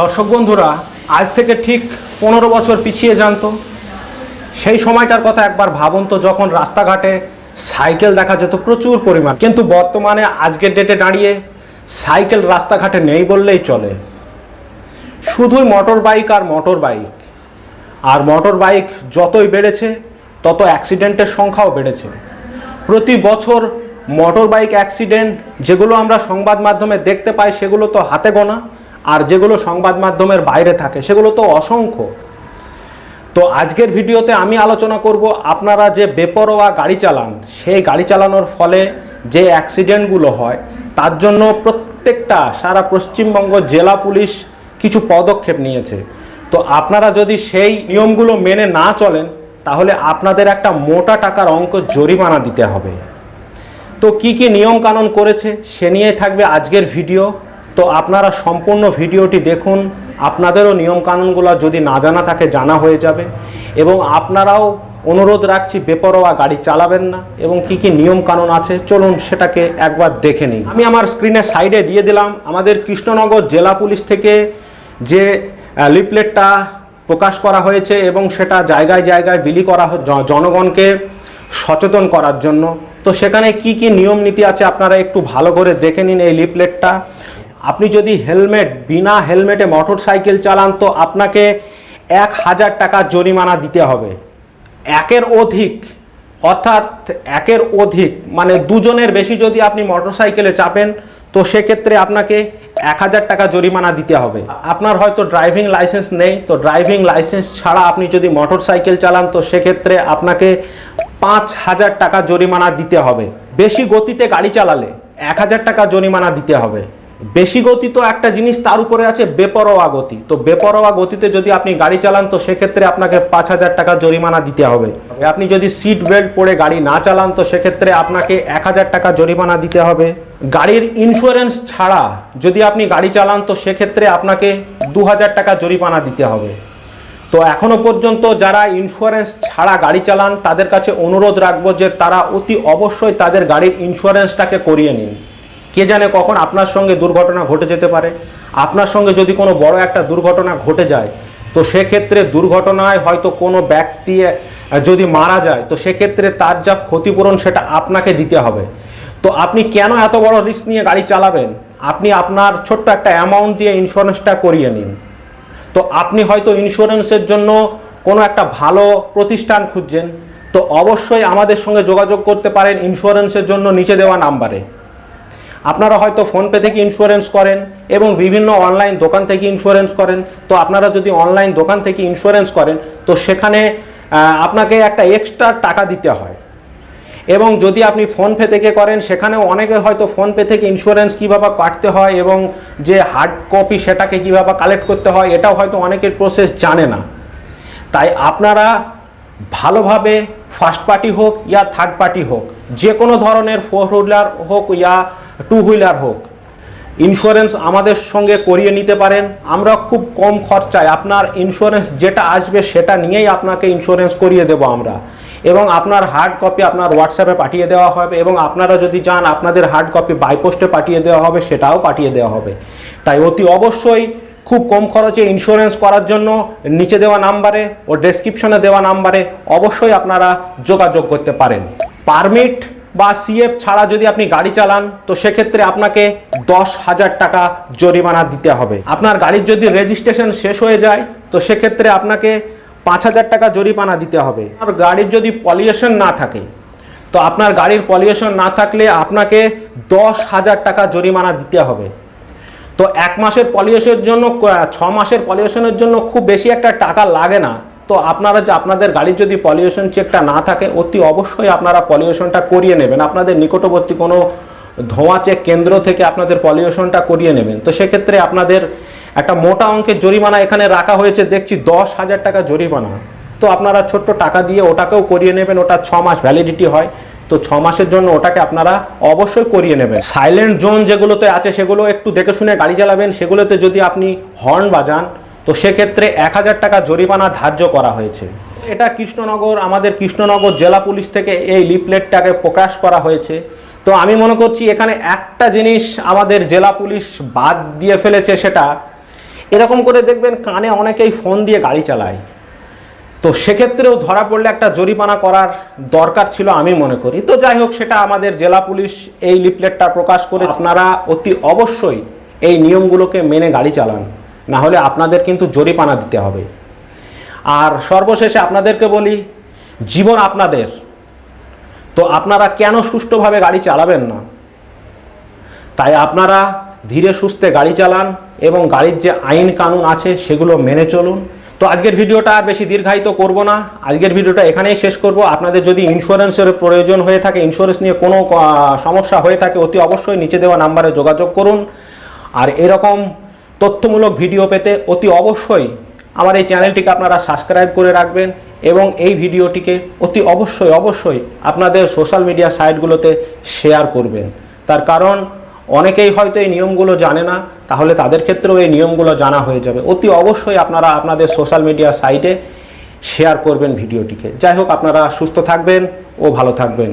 দর্শক বন্ধুরা, আজ থেকে ঠিক পনেরো বছর পিছিয়ে জানতো সেই সময়টার কথা একবার ভাবুন তো, যখন রাস্তাঘাটে সাইকেল দেখা যেত প্রচুর পরিমাণ। কিন্তু বর্তমানে আজকের ডেটে দাঁড়িয়ে সাইকেল রাস্তাঘাটে নেই বললেই চলে। শুধুই মোটর বাইক আর মোটর বাইক আর মোটর বাইক যতই বেড়েছে, তত অ্যাক্সিডেন্টের সংখ্যাও বেড়েছে। প্রতি বছর মোটর বাইক অ্যাক্সিডেন্ট যেগুলো আমরা সংবাদ মাধ্যমে দেখতে পাই, সেগুলো তো হাতে গোনা। আর যেগুলো সংবাদ মাধ্যমের বাইরে থাকে, সেগুলো তো অসংখ্য। তো আজকের ভিডিওতে আমি আলোচনা করব আপনারা যে বেপরোয়া গাড়ি চালান, সেই গাড়ি চালানোর ফলে যে অ্যাক্সিডেন্টগুলো হয়, তার জন্য প্রত্যেকটা সারা পশ্চিমবঙ্গ জেলা পুলিশ কিছু পদক্ষেপ নিয়েছে। তো আপনারা যদি সেই নিয়মগুলো মেনে না চলেন, তাহলে আপনাদের একটা মোটা টাকার অঙ্ক জরিমানা দিতে হবে। তো কি কি নিয়ম কানুন করেছে, সে নিয়ে থাকবে আজকের ভিডিও। তো আপনারা সম্পূর্ণ ভিডিওটি দেখুন। আপনাদেরও নিয়ম কানুনগুলো যদি না জানা থাকে, জানা হয়ে যাবে। এবং আপনারাও অনুরোধ রাখছি, বেপরোয়া গাড়ি চালাবেন না। এবং কি কি নিয়ম কানুন আছে, চলুন সেটাকে একবার দেখে নিই। আমি আমার স্ক্রিনের সাইডে দিয়ে দিলাম, আমাদের কৃষ্ণনগর জেলা পুলিশ থেকে যে লিফলেটটা প্রকাশ করা হয়েছে এবং সেটা জায়গায় জায়গায় বিলি করা জনগণকে সচেতন করার জন্য। তো সেখানে কি কি নিয়ম নীতি আছে, আপনারা একটু ভালো করে দেখে নিন এই লিফলেটটা আপনি যদি হেলমেট, বিনা হেলমেটে মোটর সাইকেল চালান, তো আপনাকে এক হাজার টাকা জরিমানা দিতে হবে। একের অধিক, অর্থাৎ একের অধিক মানে দুজনের বেশি যদি আপনি মোটর সাইকেলে চাপেন, তো সেক্ষেত্রে আপনাকে এক হাজার টাকা জরিমানা দিতে হবে। আপনার হয়তো ড্রাইভিং লাইসেন্স নেই, তো ড্রাইভিং লাইসেন্স ছাড়া আপনি যদি মোটর সাইকেল চালান, তো সেক্ষেত্রে আপনাকে পাঁচ হাজার টাকা জরিমানা দিতে হবে। বেশি গতিতে গাড়ি চালালে এক হাজার টাকা জরিমানা দিতে হবে। বেশি গতি তো একটা জিনিস তার উপরে আছে, বেপরোয়া গতি। তো বেপরোয়া গতিতে যদি আপনি গাড়ি চালান, তো সেক্ষেত্রে আপনাকে পাঁচ হাজার টাকা জরিমানা দিতে হবে। আপনি যদি সিট বেল্ট পরে গাড়ি না চালান, তো সেক্ষেত্রে আপনাকে এক হাজার টাকা জরিমানা দিতে হবে। গাড়ির ইন্স্যুরেন্স ছাড়া যদি আপনি গাড়ি চালান, তো সেক্ষেত্রে আপনাকে দু হাজার টাকা জরিমানা দিতে হবে। তো এখনও পর্যন্ত যারা ইন্স্যুরেন্স ছাড়া গাড়ি চালান, তাদের কাছে অনুরোধ রাখব যে তারা অতি অবশ্যই তাদের গাড়ির ইন্স্যুরেন্সটাকে করিয়ে নিন। কে জানে কখন আপনার সঙ্গে দুর্ঘটনা ঘটে যেতে পারে। আপনার সঙ্গে যদি কোনো বড় একটা দুর্ঘটনা ঘটে যায়, তো সেক্ষেত্রে দুর্ঘটনায় হয়তো কোনো ব্যক্তি যদি মারা যায়, তো সেক্ষেত্রে তার যা ক্ষতিপূরণ সেটা আপনাকে দিতে হবে। তো আপনি কেন এত বড় রিস্ক নিয়ে গাড়ি চালাবেন? আপনি আপনার ছোট্ট একটা অ্যামাউন্ট দিয়ে ইন্স্যুরেন্সটা করিয়ে নিন। তো আপনি হয়তো ইন্স্যুরেন্সের জন্য কোনো একটা ভালো প্রতিষ্ঠান খুঁজছেন। তো অবশ্যই আমাদের সঙ্গে যোগাযোগ করতে পারেন ইন্স্যুরেন্সের জন্য নিচে দেওয়া নাম্বারে আপনারা হয়তো ফোনপে থেকে ইন্স্যুরেন্স করেন এবং বিভিন্ন অনলাইন দোকান থেকে ইন্স্যুরেন্স করেন। তো আপনারা যদি অনলাইন দোকান থেকে ইন্স্যুরেন্স করেন, তো সেখানে আপনাকে একটা এক্সট্রা টাকা দিতে হয়। এবং যদি আপনি ফোনপে থেকে করেন, সেখানেও অনেকে হয়তো ফোনপে থেকে ইন্স্যুরেন্স কীভাবে কাটতে হয় এবং যে হার্ড কপি সেটাকে কীভাবে কালেক্ট করতে হয়, এটাও হয়তো অনেকের প্রসেস জানে না। তাই আপনারা ভালোভাবে ফার্স্ট পার্টি হোক, ইয়া থার্ড পার্টি হোক যে কোনো ধরনের ফোর হুইলার হোক, ইয়া টু হুইলার হোক ইন্স্যুরেন্স আমাদের সঙ্গে করিয়ে নিতে পারেন। আমরা খুব কম খরচায় আপনার ইন্স্যুরেন্স যেটা আসবে সেটা নিয়েই আপনাকে ইন্স্যুরেন্স করিয়ে দেবো আমরা। এবং আপনার হার্ড কপি আপনার হোয়াটসঅ্যাপে পাঠিয়ে দেওয়া হবে এবং আপনারা যদি চান আপনাদের হার্ড কপি বাই পোস্টে পাঠিয়ে দেওয়া হবে, সেটাও পাঠিয়ে দেওয়া হবে। তাই অতি অবশ্যই খুব কম খরচে ইন্স্যুরেন্স করার জন্য নিচে দেওয়া নাম্বারে ও ডেসক্রিপশনে দেওয়া নাম্বারে অবশ্যই আপনারা যোগাযোগ করতে পারেন। পারমিট বা সিএফ ছাড়া যদি আপনি গাড়ি চালান, তো সেক্ষেত্রে আপনাকে দশ হাজার টাকা জরিমানা দিতে হবে। আপনার গাড়ির যদি রেজিস্ট্রেশন শেষ হয়ে যায়, তো সেক্ষেত্রে আপনাকে পাঁচ হাজার টাকা জরিমানা দিতে হবে। আর গাড়ির যদি পলিউশন না থাকে, তো আপনার গাড়ির পলিউশন না থাকলে আপনাকে দশ হাজার টাকা জরিমানা দিতে হবে। তো এক মাসের পলিউশনের জন্য ছ মাসের পলিউশনের জন্য খুব বেশি একটা টাকা লাগে না। তো আপনারা যে আপনাদের গাড়ির যদি পলিউশন চেকটা না থাকে, অতি অবশ্যই আপনারা পলিউশনটা করিয়ে নেবেন। আপনাদের নিকটবর্তী কোনো ধোঁয়া চেক কেন্দ্র থেকে আপনাদের পলিউশনটা করিয়ে নেবেন। তো সেক্ষেত্রে আপনাদের একটা মোটা অঙ্কের জরিমানা এখানে রাখা হয়েছে। দেখছি দশ হাজার টাকা জরিমানা। তো আপনারা ছোট্ট টাকা দিয়ে ওটাকেও করিয়ে নেবেন। ওটা ছ মাস ভ্যালিডিটি হয়। তো ছ মাসের জন্য ওটাকে আপনারা অবশ্যই করিয়ে নেবেন। সাইলেন্ট জোন যেগুলোতে আছে, সেগুলো একটু দেখে শুনে গাড়ি চালাবেন। সেগুলোতে যদি আপনি হর্ন বাজান তো সেক্ষেত্রে এক হাজার টাকা জরিমানা ধার্য করা হয়েছে। এটা কৃষ্ণনগর, আমাদের কৃষ্ণনগর জেলা পুলিশ থেকে এই লিফলেটটাকে প্রকাশ করা হয়েছে। তো আমি মনে করছি এখানে একটা জিনিস আমাদের জেলা পুলিশ বাদ দিয়ে ফেলেছে সেটা, এরকম করে দেখবেন কানে অনেকেই ফোন দিয়ে গাড়ি চালায়। তো সেক্ষেত্রেও ধরা পড়লে একটা জরিমানা করার দরকার ছিল আমি মনে করি। তো যাই হোক, সেটা আমাদের জেলা পুলিশ এই লিফলেটটা প্রকাশ করে আপনারা অতি অবশ্যই এই নিয়মগুলোকে মেনে গাড়ি চালান। না হলে আপনাদের কিন্তু জরিমানা দিতে হবে। আর সর্বশেষে আপনাদেরকে বলি, জীবন আপনাদের। তো আপনারা কেন সুষ্ঠুভাবে গাড়ি চালাবেন না? তাই আপনারা ধীরে সুস্থে গাড়ি চালান এবং গাড়ির যে আইন কানুন আছে সেগুলো মেনে চলুন। তো আজকের ভিডিওটা আর বেশি দীর্ঘায়িত করব না। আজকের ভিডিওটা এখানেই শেষ করব। আপনাদের যদি ইন্স্যুরেন্সের প্রয়োজন হয়ে থাকে ইন্স্যুরেন্স নিয়ে কোনো সমস্যা হয়ে থাকে, অতি অবশ্যই নিচে দেওয়া নাম্বারে যোগাযোগ করুন। আর এরকম তথ্যমূলক ভিডিও পেতে অতি অবশ্যই আমার এই চ্যানেলটিকে আপনারা সাবস্ক্রাইব করে রাখবেন এবং এই ভিডিওটিকে অতি অবশ্যই অবশ্যই আপনাদের সোশ্যাল মিডিয়া সাইটগুলোতে শেয়ার করবেন। তার কারণ, অনেকেই হয়তো এই নিয়মগুলো জানে না, তাহলে তাদের ক্ষেত্রেও এই নিয়মগুলো জানা হয়ে যাবে। অতি অবশ্যই আপনারা আপনাদের সোশ্যাল মিডিয়া সাইটে শেয়ার করবেন ভিডিওটিকে। যাই হোক, আপনারা সুস্থ থাকবেন ও ভালো থাকবেন।